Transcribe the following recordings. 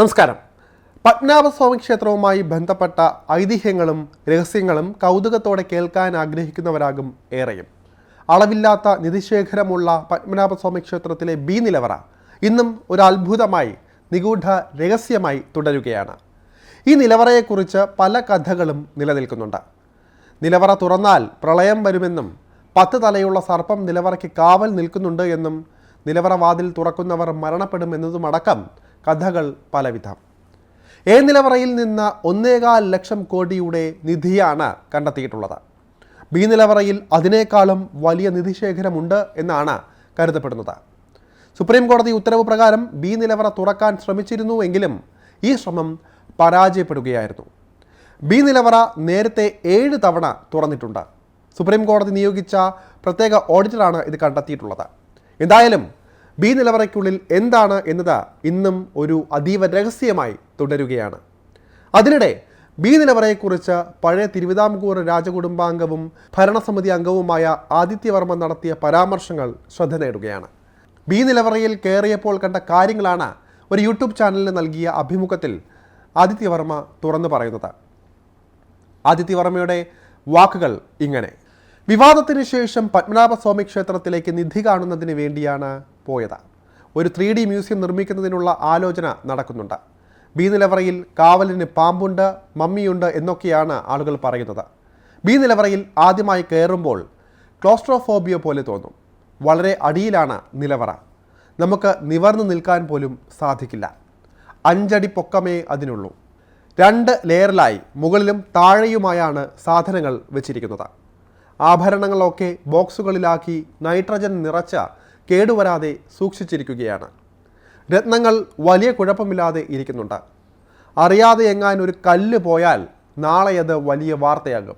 നമസ്കാരം. പത്മനാഭസ്വാമി ക്ഷേത്രവുമായി ബന്ധപ്പെട്ട ഐതിഹ്യങ്ങളും രഹസ്യങ്ങളും കൗതുകത്തോടെ കേൾക്കാൻ ആഗ്രഹിക്കുന്നവരാകും ഏറെയും. അളവില്ലാത്ത നിധിശേഖരമുള്ള പത്മനാഭസ്വാമി ക്ഷേത്രത്തിലെ ബി നിലവറ ഇന്നും ഒരു അത്ഭുതമായി നിഗൂഢ രഹസ്യമായി തുടരുകയാണ്. ഈ നിലവറയെക്കുറിച്ച് പല കഥകളും നിലനിൽക്കുന്നുണ്ട്. നിലവറ തുറന്നാൽ പ്രളയം വരുമെന്നും പത്ത് തലയുള്ള സർപ്പം നിലവറയ്ക്ക് കാവൽ നിൽക്കുന്നുണ്ട് എന്നും നിലവറ വാതിൽ തുറക്കുന്നവർ മരണപ്പെടുമെന്നതുമടക്കം കഥകൾ പലവിധം. എ നിലവറയിൽ നിന്ന് ഒന്നേകാൽ ലക്ഷം കോടിയുടെ നിധിയാണ് കണ്ടെത്തിയിട്ടുള്ളത്. ബി നിലവറയിൽ അതിനേക്കാളും വലിയ നിധിശേഖരമുണ്ട് എന്നാണ് കരുതപ്പെടുന്നത്. സുപ്രീം കോടതി ഉത്തരവ് പ്രകാരം ബി നിലവറ തുറക്കാൻ ശ്രമിച്ചിരുന്നു എങ്കിലും ഈ ശ്രമം പരാജയപ്പെടുകയായിരുന്നു. ബി നിലവറ നേരത്തെ ഏഴ് തവണ തുറന്നിട്ടുണ്ട്. സുപ്രീം കോടതി നിയോഗിച്ച പ്രത്യേക ഓഡിറ്ററാണ് ഇത് കണ്ടെത്തിയിട്ടുള്ളത്. എന്തായാലും ബി നിലവറയ്ക്കുള്ളിൽ എന്താണ് എന്നത് ഇന്നും ഒരു അതീവ രഹസ്യമായി തുടരുകയാണ്. അതിനിടെ ബി നിലവറയെക്കുറിച്ച് പഴയ തിരുവിതാംകൂർ രാജകുടുംബാംഗവും ഭരണസമിതി അംഗവുമായ ആദിത്യവർമ്മ നടത്തിയ പരാമർശങ്ങൾ ശ്രദ്ധ നേടുകയാണ്. ബി നിലവറയിൽ കയറിയപ്പോൾ കണ്ട കാര്യങ്ങളാണ് ഒരു യൂട്യൂബ് ചാനലിന് നൽകിയ അഭിമുഖത്തിൽ ആദിത്യവർമ്മ തുറന്നു പറയുന്നത്. ആദിത്യവർമ്മയുടെ വാക്കുകൾ ഇങ്ങനെ. വിവാദത്തിന് ശേഷം പത്മനാഭസ്വാമി ക്ഷേത്രത്തിലേക്ക് നിധി കാണുന്നതിന് വേണ്ടിയാണ് പോയത്. ഒരു ത്രീ ഡി മ്യൂസിയം നിർമ്മിക്കുന്നതിനുള്ള ആലോചന നടക്കുന്നുണ്ട്. ബി നിലവറയിൽ കാവലിന് പാമ്പുണ്ട് മമ്മിയുണ്ട് എന്നൊക്കെയാണ് ആളുകൾ പറയുന്നത്. ബി നിലവറയിൽ ആദ്യമായി കയറുമ്പോൾ ക്ലോസ്ട്രോഫോബിയ പോലെ തോന്നും. വളരെ അടിയിലാണ് നിലവറ. നമുക്ക് നിവർന്നു നിൽക്കാൻ പോലും സാധിക്കില്ല. അഞ്ചടി പൊക്കമേ അതിനുള്ളൂ. രണ്ട് ലെയറിലായി മുകളിലും താഴെയുമായാണ് സാധനങ്ങൾ വെച്ചിരിക്കുന്നത്. ആഭരണങ്ങളൊക്കെ ബോക്സുകളിലാക്കി നൈട്രജൻ നിറച്ച കേടുവരാതെ സൂക്ഷിച്ചിരിക്കുകയാണ്. രത്നങ്ങൾ വലിയ കുഴപ്പമില്ലാതെ ഇരിക്കുന്നുണ്ട്. അറിയാതെ എങ്ങാൻ ഒരു കല്ല് പോയാൽ നാളെ അത് വലിയ വാർത്തയാകും.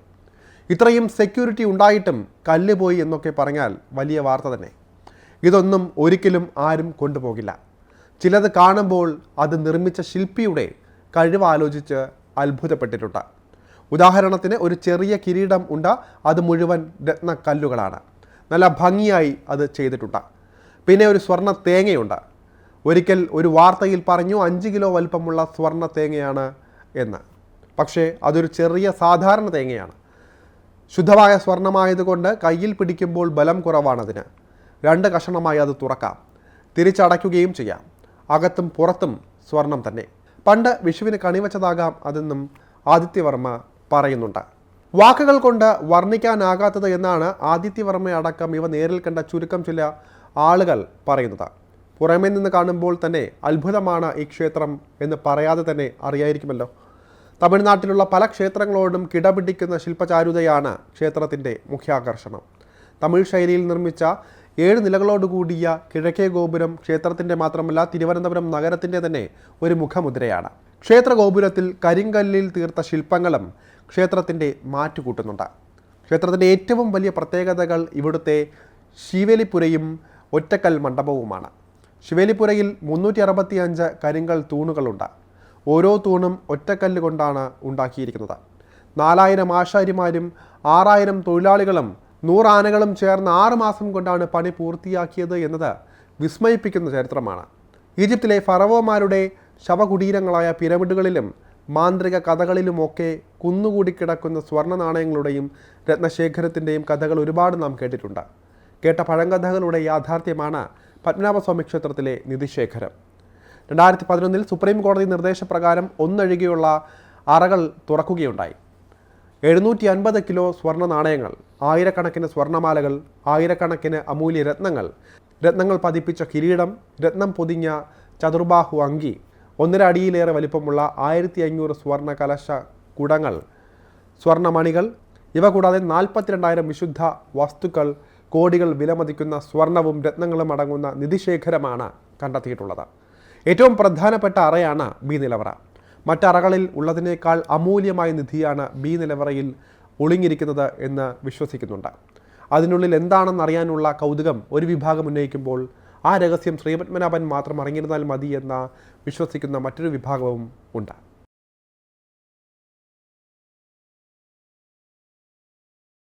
ഇത്രയും സെക്യൂരിറ്റി ഉണ്ടായിട്ടും കല്ല് പോയി എന്നൊക്കെ പറഞ്ഞാൽ വലിയ വാർത്ത തന്നെ. ഇതൊന്നും ഒരിക്കലും ആരും കൊണ്ടുപോകില്ല. ചിലത് കാണുമ്പോൾ അത് നിർമ്മിച്ച ശില്പിയുടെ കഴിവ് ആലോചിച്ച് അത്ഭുതപ്പെട്ടിട്ടുണ്ട്. ഉദാഹരണത്തിന് ഒരു ചെറിയ കിരീടം ഉണ്ട് അത് മുഴുവൻ രത്നക്കല്ലുകളാണ്. നല്ല ഭംഗിയായി അത് ചെയ്തിട്ടുണ്ട്. പിന്നെ ഒരു സ്വർണ തേങ്ങയുണ്ട്. ഒരിക്കൽ ഒരു വാർത്തയിൽ പറഞ്ഞു അഞ്ച് കിലോ വലിപ്പമുള്ള സ്വർണ തേങ്ങയാണ് എന്ന്. പക്ഷേ അതൊരു ചെറിയ സാധാരണ തേങ്ങയാണ്. ശുദ്ധമായ സ്വർണമായതുകൊണ്ട് കയ്യിൽ പിടിക്കുമ്പോൾ ബലം കുറവാണതിന്. രണ്ട് കഷണമായി അത് തുറക്കാം. തിരിച്ചടയ്ക്കുകയും ചെയ്യാം. അകത്തും പുറത്തും സ്വർണം തന്നെ. പണ്ട് വിഷുവിന് കണിവച്ചതാകാം അതെന്നും ആദിത്യവർമ്മ പറയുന്നുണ്ട്. വാക്കുകൾ കൊണ്ട് വർണിക്കാനാകാത്തത് എന്നാണ് ആദിത്യവർമ്മ അടക്കം ഇവ നേരിൽ കണ്ട ചുരുക്കം ചില ആളുകൾ പറയുന്നത്. പുറമേ നിന്ന് കാണുമ്പോൾ തന്നെ അത്ഭുതമാണ് ഈ ക്ഷേത്രം എന്ന് പറയാതെ തന്നെ അറിയായിരിക്കുമല്ലോ. തമിഴ്നാട്ടിലുള്ള പല ക്ഷേത്രങ്ങളോടും കിടപിടിക്കുന്ന ശില്പചാരുതയാണ് ക്ഷേത്രത്തിന്റെ മുഖ്യാകർഷണം. തമിഴ് ശൈലിയിൽ നിർമ്മിച്ച ഏഴ് നിലകളോടുകൂടിയ കിഴക്കേ ഗോപുരം ക്ഷേത്രത്തിന്റെ മാത്രമല്ല തിരുവനന്തപുരം നഗരത്തിന്റെ തന്നെ ഒരു മുഖമുദ്രയാണ്. ക്ഷേത്ര ഗോപുരത്തിൽ കരിങ്കല്ലിൽ തീർത്ത ശില്പങ്ങളും ക്ഷേത്രത്തിന്റെ മാറ്റുകൂട്ടുന്നുണ്ട് ക്ഷേത്രത്തിന്റെ ഏറ്റവും വലിയ പ്രത്യേകതകൾ ഇവിടുത്തെ ശിവേലിപ്പുരയും ഒറ്റക്കൽ മണ്ഡപവുമാണ്. ശിവേലിപ്പുരയിൽ മുന്നൂറ്റി അറുപത്തി അഞ്ച് കരിങ്കൽ തൂണുകളുണ്ട്. ഓരോ തൂണും ഒറ്റക്കല്ല് കൊണ്ടാണ് ഉണ്ടാക്കിയിരിക്കുന്നത്. നാലായിരം ആശാരിമാരും ആറായിരം തൊഴിലാളികളും നൂറാനകളും ചേർന്ന് ആറ് മാസം കൊണ്ടാണ് പണി പൂർത്തിയാക്കിയത് എന്നത് വിസ്മയിപ്പിക്കുന്ന ചരിത്രമാണ്. ഈജിപ്തിലെ ഫറവോമാരുടെ ശവകുടീരങ്ങളായ പിരമിഡുകളിലും മാന്ത്രിക കഥകളിലുമൊക്കെ കുന്നുകൂടി കിടക്കുന്ന സ്വർണ നാണയങ്ങളുടെയും രത്നശേഖരത്തിന്റെയും കഥകൾ ഒരുപാട് നാം കേട്ടിട്ടുണ്ട്. കേട്ട പഴങ്കഥകളുടെ യാഥാർത്ഥ്യമാണ് പത്മനാഭസ്വാമി ക്ഷേത്രത്തിലെ നിധിശേഖരം. രണ്ടായിരത്തി പതിനൊന്നിൽ സുപ്രീം കോടതി നിർദ്ദേശപ്രകാരം ഒന്നൊഴികെയുള്ള അറകൾ തുറക്കുകയുണ്ടായി. എഴുന്നൂറ്റി അൻപത് കിലോ സ്വർണ നാണയങ്ങൾ ആയിരക്കണക്കിന് സ്വർണമാലകൾ ആയിരക്കണക്കിന് അമൂല്യ രത്നങ്ങൾ രത്നങ്ങൾ പതിപ്പിച്ച കിരീടം രത്നം പൊതിഞ്ഞ ചതുർബാഹു അങ്കി ഒന്നര അടിയിലേറെ വലിപ്പമുള്ള ആയിരത്തി അഞ്ഞൂറ് സ്വർണ കലശ കുടങ്ങൾ സ്വർണമണികൾ ഇവ കൂടാതെ നാൽപ്പത്തിരണ്ടായിരം വിശുദ്ധ വസ്തുക്കൾ കോടികൾ വിലമതിക്കുന്ന സ്വർണവും രത്നങ്ങളും അടങ്ങുന്ന നിധിശേഖരമാണ് കണ്ടെത്തിയിട്ടുള്ളത്. ഏറ്റവും പ്രധാനപ്പെട്ട അറയാണ് ബി നിലവറ. മറ്ററകളിൽ ഉള്ളതിനേക്കാൾ അമൂല്യമായ നിധിയാണ് ബി നിലവറയിൽ ഒളിഞ്ഞിരിക്കുന്നത് എന്ന് വിശ്വസിക്കുന്നുണ്ട്. അതിനുള്ളിൽ എന്താണെന്നറിയാനുള്ള കൗതുകം ഒരു വിഭാഗം ഉന്നയിക്കുമ്പോൾ ആ രഹസ്യം ശ്രീപത്മനാഭൻ മാത്രം അറിഞ്ഞിരുന്നാൽ മതി എന്ന വിശ്വസിക്കുന്ന മറ്റൊരു വിഭാഗവും ഉണ്ട്.